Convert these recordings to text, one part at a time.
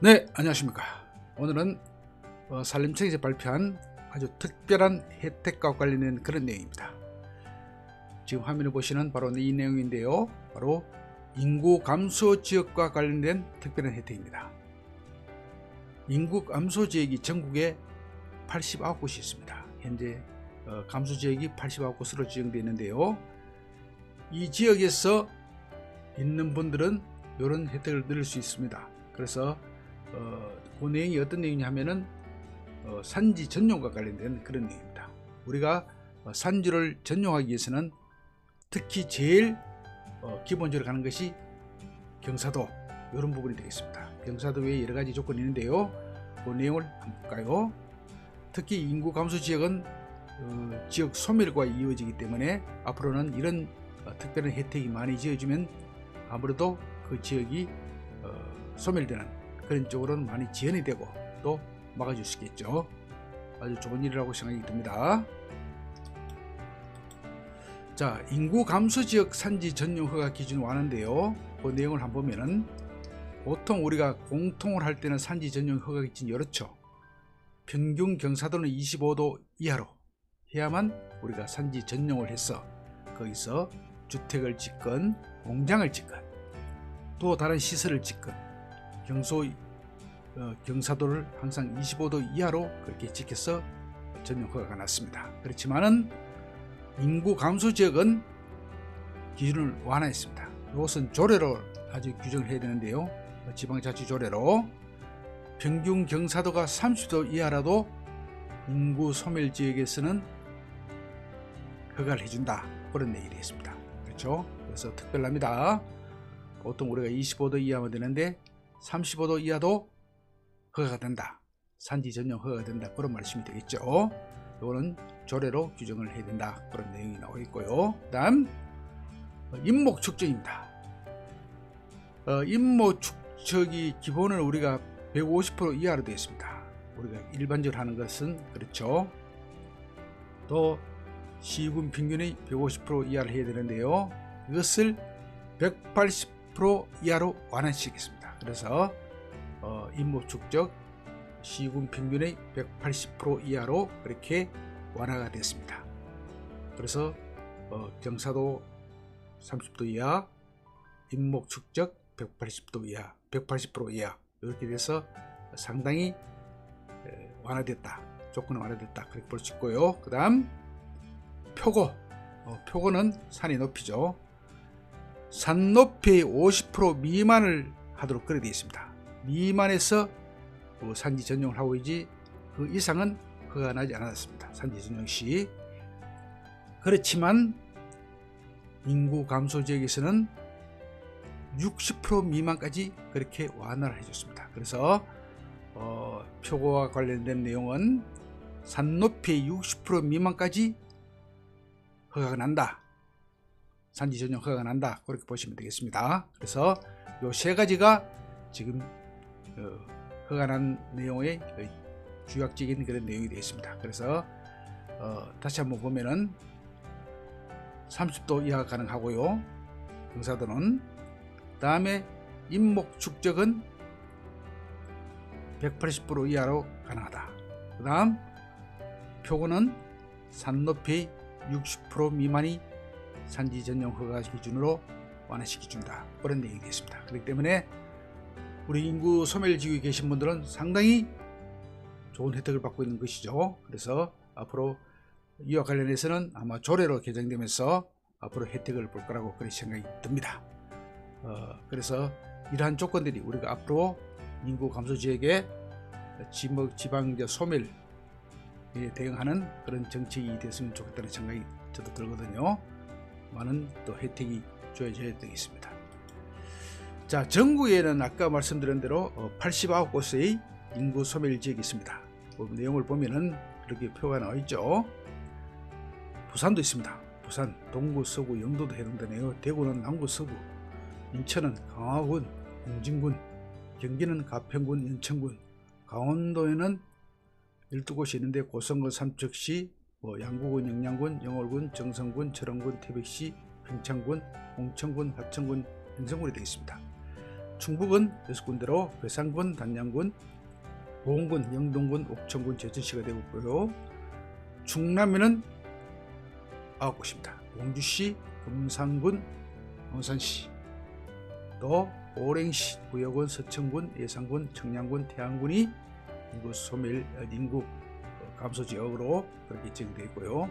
네, 안녕하십니까. 오늘은 어, 산림청에서 발표한 아주 특별한 혜택과 관련된 그런 내용입니다. 지금 화면에 보시는 바로 이 내용인데요. 바로 인구 감소 지역과 관련된 특별한 혜택입니다. 인구 감소 지역이 전국에 89곳이 있습니다. 현재 어, 감소 지역이 89곳으로 지정되어 있는데요. 이 지역에서 있는 분들은 이런 혜택을 누릴 수 있습니다. 그래서 어, 그 내용이 어떤 내용이냐면은 어, 산지 전용과 관련된 그런 내용입니다. 우리가 어, 산지를 전용하기 위해서는 특히 제일 어, 기본적으로 가는 것이 경사도 이런 부분이 되겠습니다. 경사도 외에 여러 가지 조건이 있는데요. 그 내용을 한번 볼까요? 특히 인구 감소 지역은 어, 지역 소멸과 이어지기 때문에 앞으로는 이런 어, 특별한 혜택이 많이 지어지면 아무래도 그 지역이 어, 소멸되는 그런 쪽으로는 많이 지연이 되고 또 막아줄 수 있겠죠. 아주 좋은 일이라고 생각이 듭니다. 자, 인구 감소 지역 산지 전용 허가 기준 완화인데요. 그 내용을 한번 보면은 보통 우리가 공통을 할 때는 산지 전용 허가 기준이 이렇죠. 평균 경사도는 25도 이하로 해야만 우리가 산지 전용을 해서 거기서 주택을 짓건 공장을 짓건 또 다른 시설을 짓건 경소 어, 경사도를 항상 25도 이하로 그렇게 지켜서 전용 허가가 났습니다. 그렇지만은 인구 감소 지역은 기준을 완화했습니다. 이것은 조례로 아주 규정을 해야 되는데요. 지방자치 조례로 평균 경사도가 30도 이하라도 인구 소멸 지역에서는 허가를 해준다 그런 얘기를 했습니다. 그렇죠? 그래서 특별합니다. 보통 우리가 25도 이하면 되는데 35도 이하도 허가가 된다. 산지 전용 허가가 된다. 그런 말씀이 되겠죠. 이거는 조례로 규정을 해야 된다. 그런 내용이 나와 있고요. 다음 인목 축적입니다. 어, 인목 축적이 기본은 우리가 150% 이하로 되어 있습니다. 우리가 일반적으로 하는 것은 그렇죠. 또 시군 평균의 150% 이하를 해야 되는데요. 이것을 180% 이하로 완화시키겠습니다. 그래서 어, 인목 축적 시군 평균의 180% 이하로 그렇게 완화가 됐습니다. 그래서 어, 경사도 30도 이하, 인목 축적 180도 이하, 180% 이하 이렇게 돼서 상당히 에, 완화됐다. 조건은 완화됐다. 그렇게 볼 수 있고요. 그 다음 표고 어, 표고는 산의 높이죠. 산 높이 50% 미만을 하도록 그래 되어 있습니다. 미만에서 그 산지 전용을 하고 있지 그 이상은 허가 나지 않았습니다. 산지 전용 시 그렇지만 인구 감소 지역에서는 60% 미만까지 그렇게 완화를 해줬습니다. 그래서 어, 표고와 관련된 내용은 산 높이 60% 미만까지 허가가 난다. 산지 전용 허가가 난다. 그렇게 보시면 되겠습니다. 그래서 요 세 가지가 지금 어, 허가 난 내용의 주약적인 그런 내용이 되어 있습니다. 그래서 어, 다시 한번 보면은 30도 이하 가능하고요. 경사도는 다음에 인목 축적은 180% 이하로 가능하다. 그 다음 표고는 산높이 60% 미만이 산지 전용 허가 기준으로 완화시켜준다. 그런 내용이 되겠습니다. 그렇기 때문에 우리 인구 소멸 지역에 계신 분들은 상당히 좋은 혜택을 받고 있는 것이죠. 그래서 앞으로 이와 관련해서는 아마 조례로 개정되면서 앞으로 혜택을 볼 거라고 그런 생각이 듭니다. 어, 그래서 이러한 조건들이 우리가 앞으로 인구 감소 지역에 지역 지방 소멸에 대응하는 그런 정책이 됐으면 좋겠다는 생각이 저도 들거든요. 많은 또 혜택이 주어져야 되겠습니다. 자, 전국에는 아까 말씀드린 대로 89곳의 인구 소멸 지역이 있습니다. 그 내용을 보면은 이렇게 표가 나와 있죠. 부산도 있습니다. 부산, 동구, 서구, 영도도 해당되네요. 대구는 남구, 서구, 인천은 강화군, 공진군, 경기는 가평군, 연천군, 강원도에는 12곳이 있는데 고성군, 삼척시, 뭐 양구군, 영양군, 영월군, 정성군, 철원군, 태백시, 평창군, 홍천군, 화천군, 행성군이 되어 있습니다. 충북은 여섯 군데로 괴산군, 단양군, 보은군, 영동군, 옥천군, 제천시가 되고 있고요. 충남에는 아홉 곳입니다. 용주시, 금산군, 용산시, 또 오랭시, 부여군, 서천군, 예산군, 청량군, 태안군이 인구 소멸 어, 인구 어, 감소 지역으로 그렇게 지정되어 있고요.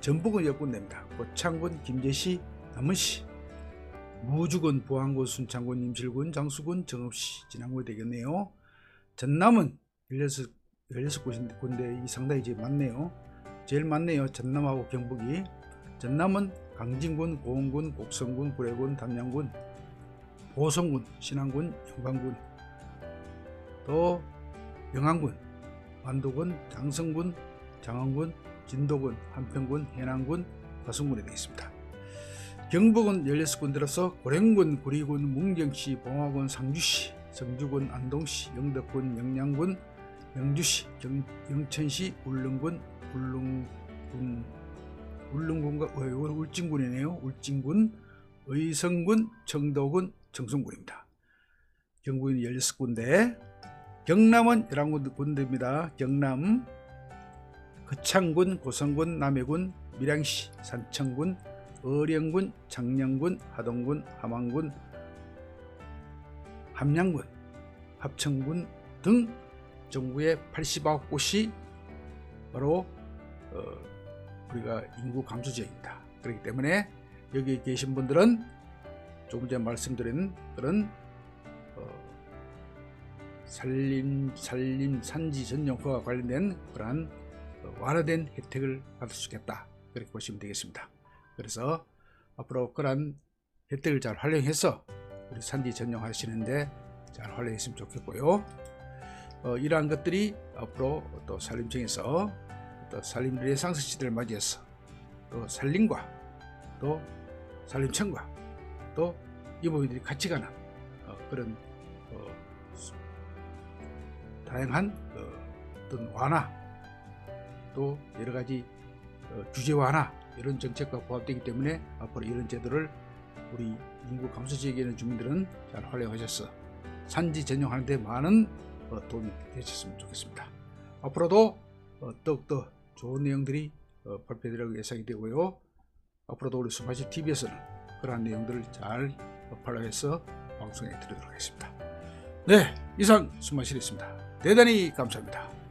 전북은 열 군데입니다. 고창군, 김제시, 남원시, 무주군, 부안군, 순창군, 임실군, 장수군, 정읍시, 진안군이 되겠네요. 전남은 16, 16곳인데 군데 이 상당히 이제 많네요. 제일 많네요. 전남하고 경북이. 전남은 강진군, 고흥군, 곡성군, 구례군, 담양군, 보성군, 신안군, 영광군, 또 영안군, 완도군, 장성군, 장안군, 진도군, 한평군, 해남군, 화성군이 되어 있습니다. 경북은 16군데로서 고령군, 구리군, 문경시, 봉화군, 상주시, 성주군, 안동시, 영덕군, 영양군, 영주시, 경, 영천시, 울릉군, 울릉군, 울릉군과 어, 이건 울진군이네요. 울진군, 의성군, 청도군, 청송군입니다. 경북은 16군데, 경남은 11군데입니다. 경남, 거창군, 고성군, 남해군, 밀양시, 산청군, 어령군, 장량군, 하동군, 함안군, 함양군, 합천군 등 전국의 89곳이 바로 어, 우리가 인구 감소 지역입니다. 그렇기 때문에 여기 계신 분들은 조금 전에 말씀드린 그런 어, 산림 산림 산지 전용화와 관련된 그러한 어, 완화된 혜택을 받을 수 있겠다 그렇게 보시면 되겠습니다. 그래서 앞으로 그러한 혜택을 잘 활용해서 우리 산지 전용 하시는데 잘 활용했으면 좋겠고요. 어, 이러한 것들이 앞으로 또 산림청에서 또 산림 레상스 시대를 맞이해서 또 산림과 또 산림청과 또이 부분들이 같이 가는 어, 그런 다양한 어, 어떤 완화 또 여러 가지 어, 규제 완화 이런 정책과 부합되기 때문에 앞으로 이런 제도를 우리 인구 감소 지역에 있는 주민들은 잘 활용하셔서 산지 전용하는 데 많은 어, 도움이 되셨으면 좋겠습니다. 앞으로도 어, 더욱더 좋은 내용들이 어, 발표되라고 예상이 되고요. 앞으로도 우리 수마시 TV에서는 그러한 내용들을 잘 활용해서 방송해 드리도록 하겠습니다. 네, 이상 수마실이었습니다. 대단히 감사합니다.